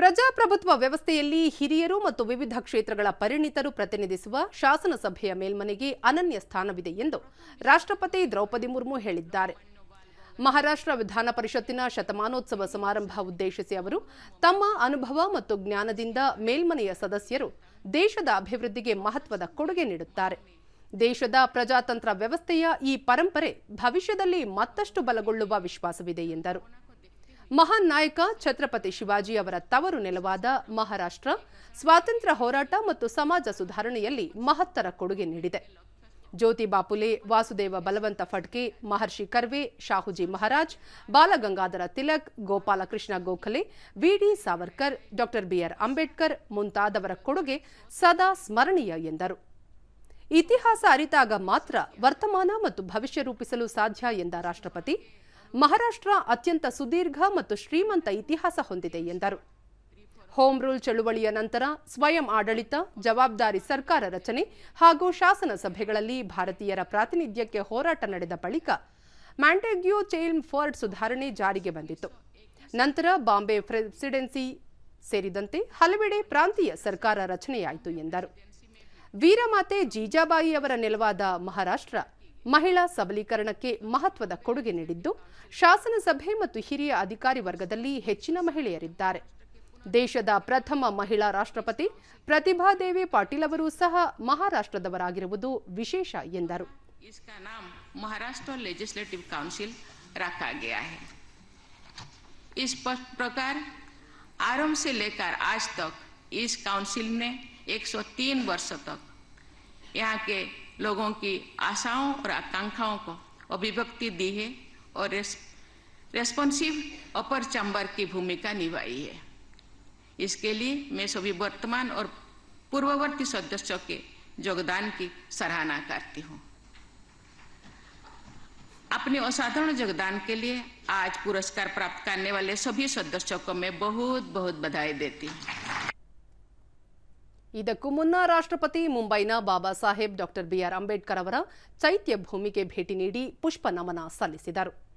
ಪ್ರಜಾಪ್ರಭುತ್ವ ವ್ಯವಸ್ಥೆಯಲ್ಲಿ ಹಿರಿಯರು ಮತ್ತು ವಿವಿಧ ಕ್ಷೇತ್ರಗಳ ಪರಿಣಿತರು ಪ್ರತಿನಿಧಿಸುವ ಶಾಸನಸಭೆಯ ಮೇಲ್ಮನೆಗೆ ಅನನ್ಯ ಸ್ಥಾನವಿದೆ ಎಂದು ರಾಷ್ಟ್ರಪತಿ ದ್ರೌಪದಿ ಮುರ್ಮು ಹೇಳಿದ್ದಾರೆ. ಮಹಾರಾಷ್ಟ್ರ ವಿಧಾನ ಪರಿಷತ್ತಿನ ಶತಮಾನೋತ್ಸವ ಸಮಾರಂಭ ಉದ್ದೇಶಿಸಿ ಅವರು, ತಮ್ಮ ಅನುಭವ ಮತ್ತು ಜ್ಞಾನದಿಂದ ಮೇಲ್ಮನೆಯ ಸದಸ್ಯರು ದೇಶದ ಅಭಿವೃದ್ಧಿಗೆ ಮಹತ್ವದ ಕೊಡುಗೆ ನೀಡುತ್ತಾರೆ. ದೇಶದ ಪ್ರಜಾತಂತ್ರ ವ್ಯವಸ್ಥೆಯ ಈ ಪರಂಪರೆ ಭವಿಷ್ಯದಲ್ಲಿ ಮತ್ತಷ್ಟು ಬಲಗೊಳ್ಳುವ ವಿಶ್ವಾಸವಿದೆ ಎಂದರು. ಮಹಾನ್ ನಾಯಕ ಛತ್ರಪತಿ ಶಿವಾಜಿ ಅವರ ತವರು ನೆಲವಾದ ಮಹಾರಾಷ್ಟ್ರ, ಸ್ವಾತಂತ್ರ್ಯ ಹೋರಾಟ ಮತ್ತು ಸಮಾಜ ಸುಧಾರಣೆಯಲ್ಲಿ ಮಹತ್ತರ ಕೊಡುಗೆ ನೀಡಿದೆ. Jyoti Phule Vasudev Balwant Phadke, Maharshi Karve, Shahuji Maharaj, Balgangadhar Tilak, Gopalkrishna Gokhale, V D Savarkar, doctor B R Ambedkar ಮುಂತಾದವರ ಕೊಡುಗೆ ಸದಾ ಸ್ಮರಣೀಯ ಎಂದರು. ಇತಿಹಾಸ ಅರಿತಾಗ ಮಾತ್ರ ವರ್ತಮಾನ ಮತ್ತು ಭವಿಷ್ಯ ರೂಪಿಸಲು ಸಾಧ್ಯ ಎಂದ ರಾಷ್ಟ್ರಪತಿ ಮಹಾರಾಷ್ಟ್ರ ಅತ್ಯಂತ ಸುದೀರ್ಘ ಮತ್ತು ಶ್ರೀಮಂತ ಇತಿಹಾಸ ಹೊಂದಿದೆ ಎಂದರು. ಹೋಮ್ ರೂಲ್ ಚಳುವಳಿಯ ನಂತರ ಸ್ವಯಂ ಆಡಳಿತ, ಜವಾಬ್ದಾರಿ ಸರ್ಕಾರ ರಚನೆ ಹಾಗೂ ಶಾಸನ ಸಭೆಗಳಲ್ಲಿ ಭಾರತೀಯರ ಪ್ರಾತಿನಿಧ್ಯಕ್ಕೆ ಹೋರಾಟ ನಡೆದ ಬಳಿಕ ಮ್ಯಾಂಟೆಗ್ಯೂ ಚೈಲ್ ಫೋರ್ಡ್ ಸುಧಾರಣೆ ಜಾರಿಗೆ ಬಂದಿತ್ತು. ನಂತರ ಬಾಂಬೆ ಪ್ರೆಸಿಡೆನ್ಸಿ ಸೇರಿದಂತೆ ಹಲವೆಡೆ ಪ್ರಾಂತೀಯ ಸರ್ಕಾರ ರಚನೆಯಾಯಿತು ಎಂದರು. ವೀರಮಾತೆ ಜೀಜಾಬಾಯಿ ಅವರ ನೆಲವಾದ ಮಹಾರಾಷ್ಟ್ರ ಮಹಿಳಾ ಸಬಲೀಕರಣಕ್ಕೆ ಮಹತ್ವದ ಕೊಡುಗೆ ನೀಡಿದ್ದು ಶಾಸನ ಸಭೆ ಮತ್ತು ಹಿರಿಯ ಅಧಿಕಾರಿ ವರ್ಗದಲ್ಲಿ ಹೆಚ್ಚಿನ ಮಹಿಳೆಯರಿದ್ದಾರೆ ದೇಶದ ಪ್ರಥಮ ಮಹಿಳಾ ರಾಷ್ಟ್ರಪತಿ ಪ್ರತಿಭಾದೇವಿ ಪಾಟೀಲ್ ಅವರು ಸಹ ಮಹಾರಾಷ್ಟ್ರದವರಾಗಿರುವುದು ವಿಶೇಷ ಎಂದರು इसका नाम महाराष्ट्र लेजिस्लेटिव काउंसिल रखा गया है इस प- प्रकार आरंभ से लेकर आज तक इस काउंसिल ने 103 वर्षों तक यहाँ के लोगों की आशाओं और आकांक्षाओं को अभिव्यक्ति दी है और रेस, रेस्पॉन्सिव अपर चैम्बर की भूमिका निभाई है। इसके लिए मैं सभी वर्तमान और पूर्ववर्ती सदस्यों के योगदान की सराहना करती हूँ। अपने असाधारण योगदान के लिए आज पुरस्कार प्राप्त करने वाले सभी सदस्यों को मैं बहुत बहुत बधाई देती हूँ। ಇದಕ್ಕೂ ಮುನ್ನ ರಾಷ್ಟ್ರಪತಿ ಮುಂಬೈನ Baba Saheb doctor B R Ambedkar ಅವರ ಚೈತ್ಯ ಭೂಮಿಗೆ ಭೇಟಿ ನೀಡಿ ಪುಷ್ಪ ನಮನ ಸಲ್ಲಿಸಿದರು.